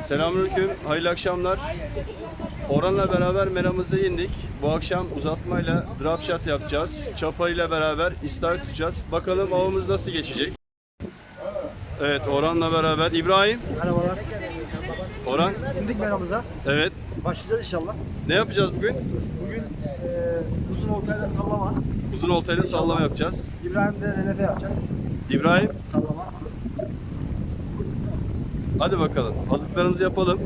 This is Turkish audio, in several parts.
Selamünaleyküm, hayırlı akşamlar. Orhan'la beraber meramıza indik. Bu akşam uzatmayla drop shot yapacağız. Çapayla beraber istavrit tutacağız. Bakalım avımız nasıl geçecek. Evet, Orhan'la beraber. İbrahim, Merhabalar. Orhan. İndik meramıza. Evet. Başlayacağız inşallah. Ne yapacağız bugün? Bugün eee uzun oltayla sallama. Uzun oltayla sallama yapacağız. İbrahim de RNF yapacak. İbrahim, Sallama. Hadi bakalım. Hazırlıklarımızı yapalım.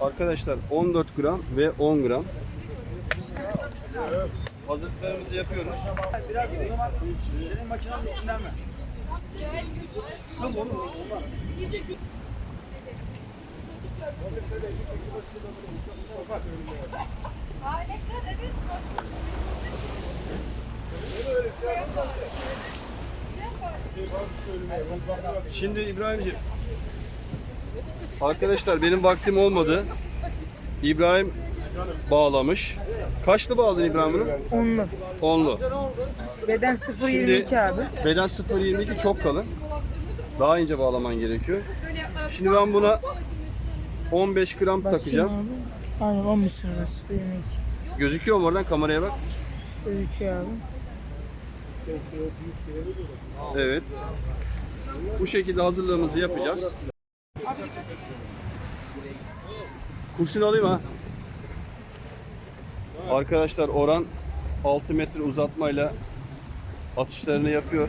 Arkadaşlar 14 gram ve 10 gram. Hazırlıklarımızı yapıyoruz. Biraz o zaman senin makinenin içinden mi? Kısa mı olur? Olmaz. Şimdi İbrahimciğim. Arkadaşlar benim vaktim olmadı. İbrahim bağlamış. Kaçlı bağladın İbrahim bunu? Onlu. Onlu. Beden 0.22 abi. Beden 0.22 çok kalın. Daha ince bağlaman gerekiyor. Şimdi ben buna 15 gram takacağım. Bakayım abi. Aynen 11 sırada 0.22. Gözüküyor mu oradan kameraya bak. Gözüküyor abi. Evet. Bu şekilde hazırlığımızı yapacağız. Kurşun alayım ha. Arkadaşlar Orhan 6 metre uzatmayla atışlarını yapıyor.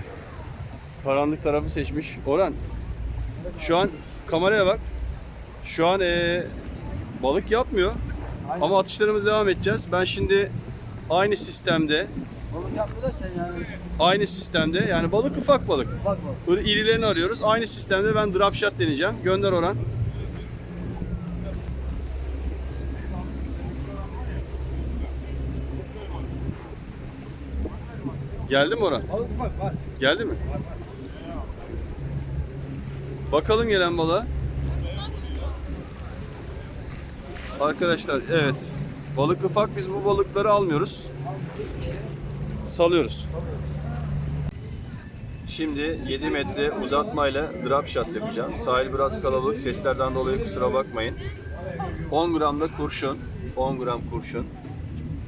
Karanlık tarafı seçmiş. Orhan şu an kameraya bak. Şu an eee, balık yapmıyor. Ama atışlarımıza devam edeceğiz. Ben şimdi aynı sistemde Oğlum yapma da yani. aynı sistemde yani balık ufak balık. Ufak mı? Böyle irilerini arıyoruz. Aynı sistemde ben drop shot deneyeceğim. Gönder Orhan. Geldi mi Orhan? Balık ufak var. Geldi mi? Bakalım gelen balığa. Arkadaşlar evet. Balık ufak biz bu balıkları almıyoruz. Salıyoruz. Şimdi 7 metre uzatmayla drop shot yapacağım. Sahil biraz kalabalık. Seslerden dolayı kusura bakmayın. 10 gram da kurşun. 10 gram kurşun.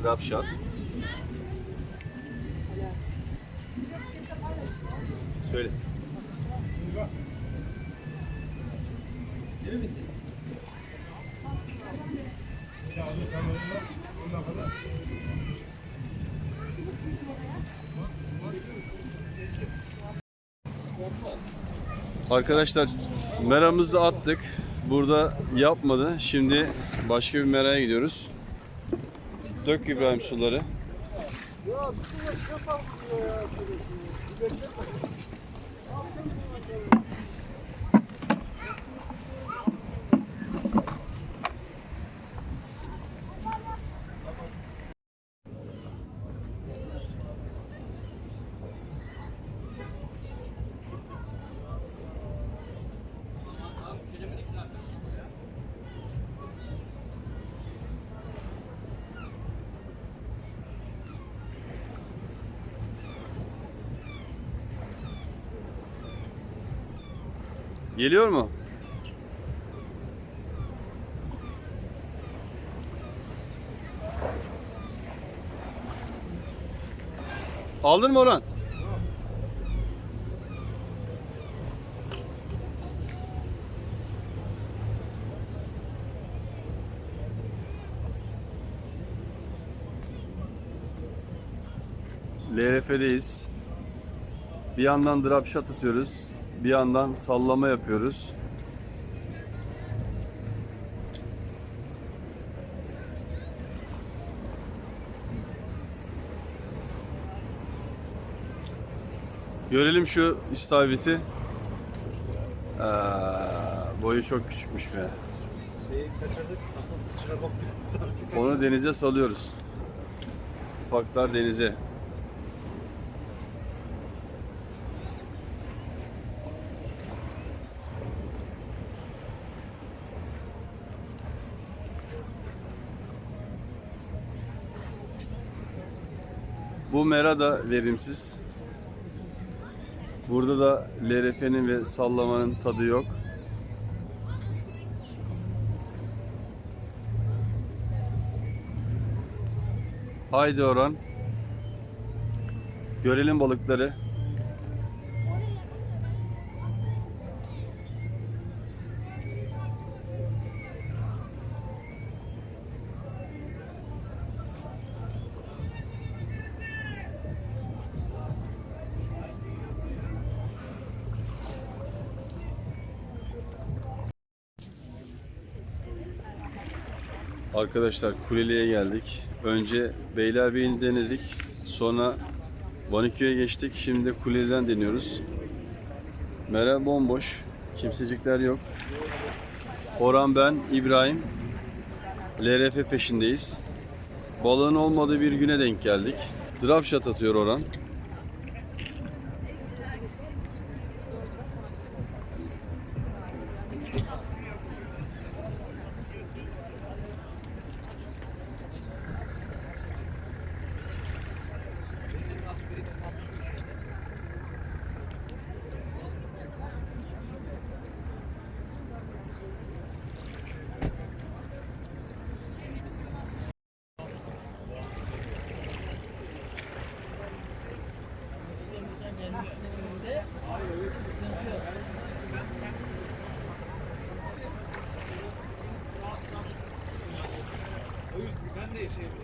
Drop shot. Söyle. Arkadaşlar meramızı attık. Burada yapmadı. Şimdi başka bir meraya gidiyoruz. Dök İbrahim suları. Geliyor mu? Aldın mı Orhan? LRF'deyiz. Bir yandan drop shot atıyoruz. Bir yandan sallama yapıyoruz. Görelim şu istavriti. Aa, boyu çok küçükmüş be. Şeyi kaçırdık. Asıl. Onu denize salıyoruz. Ufaklar denize. Bu mera da verimsiz. Burada da LRF'nin ve sallamanın tadı yok. Haydi Orhan. Görelim balıkları. Arkadaşlar Kuleli'ye geldik. Önce Beylerbeyi'ni denedik. Sonra Vaniköy'e geçtik. Şimdi de Kuleli'den deniyoruz. Mera bomboş. Kimsecikler yok. Orhan ben, İbrahim. LRF peşindeyiz. Balığın olmadığı bir güne denk geldik. Drop shot atıyor Orhan. Abi,